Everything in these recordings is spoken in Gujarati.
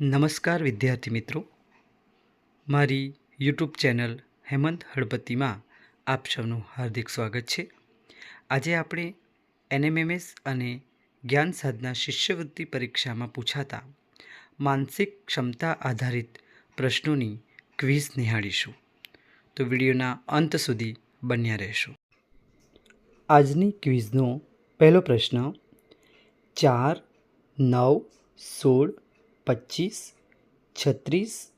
નમસ્કાર વિદ્યાર્થી મિત્રો. મારી યુટ્યુબ ચેનલ હેમંત હળપતિમાં આપ સૌનું હાર્દિક સ્વાગત છે. આજે આપણે એનએમએમએસ અને જ્ઞાન સાધના શિષ્યવૃત્તિ પરીક્ષામાં પૂછાતા માનસિક ક્ષમતા આધારિત પ્રશ્નોની ક્વિઝ નિહાળીશું. તો વિડીયોના અંત સુધી બન્યા રહેશો. આજની ક્વિઝનો પહેલો પ્રશ્ન ચાર, નવ, સોળ પચીસ, છત્રીસ,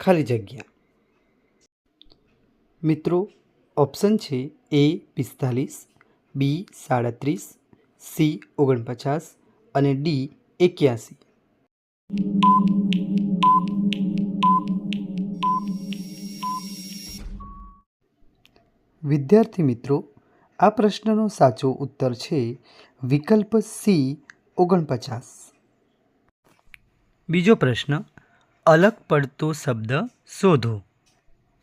ખાલી જગ્યા. મિત્રો ઓપ્શન છે એ પિસ્તાલીસ બી સાડત્રીસ સી ઓગણપચાસ અને ડી એક્યાસી. વિદ્યાર્થી મિત્રો, આ પ્રશ્નનો સાચો ઉત્તર છે વિકલ્પ સી ઓગણપચાસ. બીજો પ્રશ્ન, અલગ પડતો શબ્દ શોધો.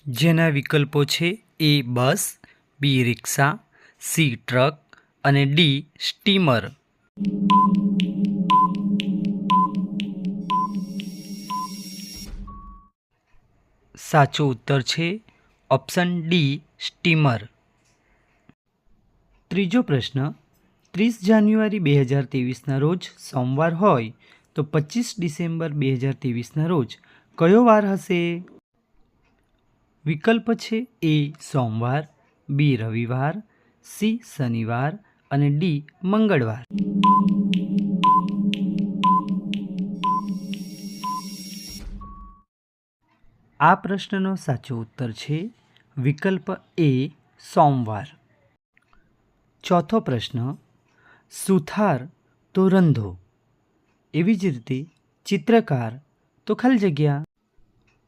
જેના વિકલ્પો છે A bus, B rickshaw, C truck અને ડી સ્ટીમર. સાચો ઉત્તર છે ઓપ્શન ડી સ્ટીમર. ત્રીજો પ્રશ્ન, ત્રીસ જાન્યુઆરી બે હજાર ત્રેવીસના રોજ સોમવાર હોય તો પચીસ ડિસેમ્બર બે હજાર ત્રેવીસના રોજ કયો વાર હશે? વિકલ્પ છે એ સોમવાર, બી રવિવાર, સી શનિવાર અને ડી મંગળવાર. આ પ્રશ્નનો સાચો ઉત્તર છે વિકલ્પ એ સોમવાર. ચોથો પ્રશ્ન, સુથાર તો રંધો. એવી જ રીતે ચિત્રકાર તો ખાલી જગ્યા.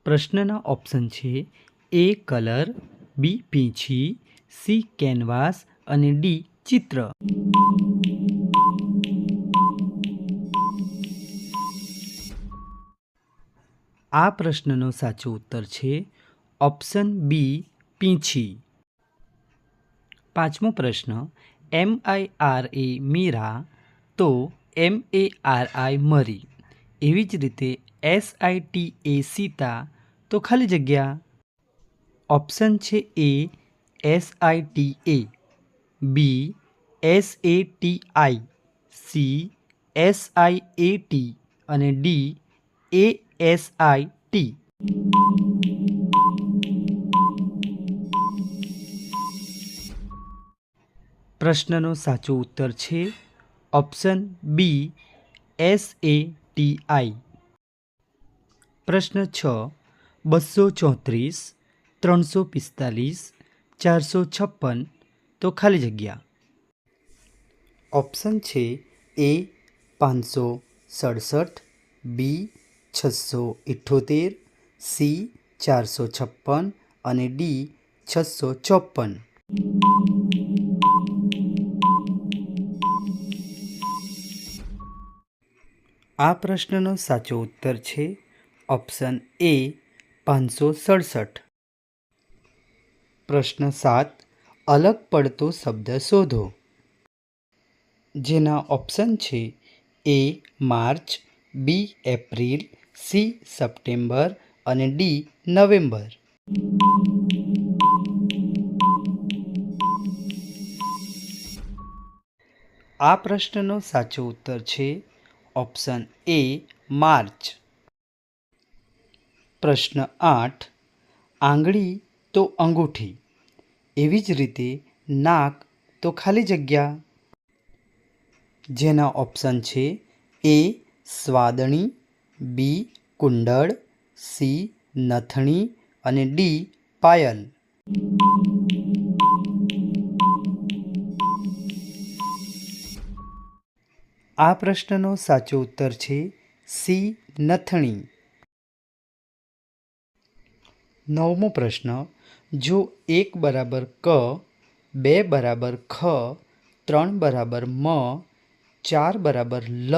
પ્રશ્નના ઓપ્શન છે એ કલર, બી પીંછી, સી કેનવાસ અને ડી ચિત્ર. આ પ્રશ્નનો સાચો ઉત્તર છે ઓપ્શન બી પીંછી. પાંચમો પ્રશ્ન, એમ આઈ આર એ મીરા તો એમ એ આર આઈ મરી. એવી જ રીતે S I T A Sita તો ખાલી જગ્યા ઓપ્શન છે A S I T A B S A T I C S I A T અને D A S I T પ્રશ્નનો સાચો ઉત્તર છે option B S A T I પ્રશ્ન છ, બસો ચોત્રીસ, ત્રણસો પિસ્તાલીસ, ચારસો છપ્પન, તો ખાલી જગ્યા. ઓપ્શન છે એ પાંચસો સડસઠ બી છસો ઇઠ્ઠોતેર સી ચારસો છપ્પન અને ડી છસો ચોપન આ પ્રશ્નનો સાચો ઉત્તર છે ઓપ્શન એ પાંચસો સડસઠ. પ્રશ્ન સાત, અલગ પડતો શબ્દ શોધો. જેના ઓપ્શન છે A March, B April, C September અને ડી નવેમ્બર. આ પ્રશ્નનો સાચો ઉત્તર છે ઓપ્શન એ માર્ચ. પ્રશ્ન આઠ. આંગળી તો અંગૂઠી. એવી જ રીતે નાક તો ખાલી જગ્યા. જેના ઓપ્શન છે એ સ્વાદણી, બી કુંડળ, સી નથણી અને ડી પાયલ. આ પ્રશ્નનો સાચો ઉત્તર છે સી, નથણી. નવમો પ્રશ્ન, જો એક બરાબર ક, બે બરાબર ખ, ત્રણ બરાબર મ, ચાર બરાબર લ,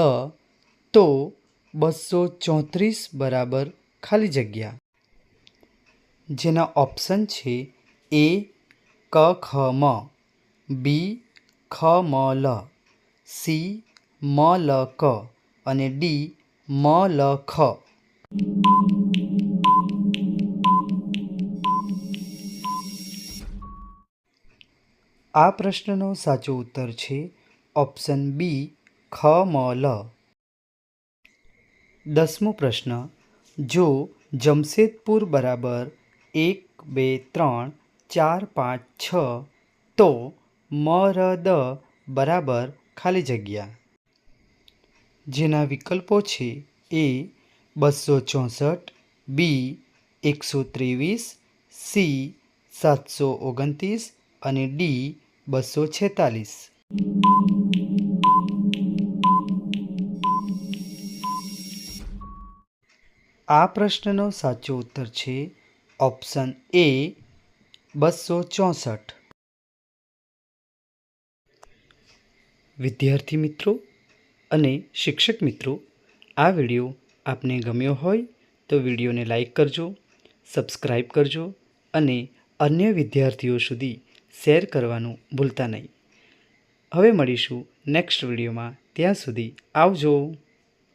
તો બસો ચોત્રીસ બરાબર ખાલી જગ્યા. જેના ઓપ્શન છે એ, ક, ખ, મ, બી, ખ, મ, લ, સી મ લ ક અને ડી મ લ ખ. આ પ્રશ્નનો સાચો ઉત્તર છે ઓપ્શન બી, ખ મ લ. દસમો પ્રશ્ન, જો જમશેદપુર બરાબર એક, બે, ત્રણ, ચાર, પાંચ, છ, તો મ, ર, દ બરાબર ખાલી જગ્યા. જેના વિકલ્પો છે એ બસો ચોસઠ, બી એકસો ત્રેવીસ, સી સાતસો ઓગણત્રીસ અને ડી બસો છેતાલીસ. આ પ્રશ્નનો સાચો ઉત્તર છે ઓપ્શન એ બસો ચોસઠ. વિદ્યાર્થી મિત્રો અને શિક્ષક મિત્રો, આ વીડિયો આપને ગમ્યો હોય તો વિડીયોને લાઇક કરજો સબસ્ક્રાઈબ કરજો અને અન્ય વિદ્યાર્થીઓ સુધી શેર કરવાનું ભૂલતા નહીં. હવે મળીશું નેક્સ્ટ વિડીયોમાં. ત્યાં સુધી આવજો.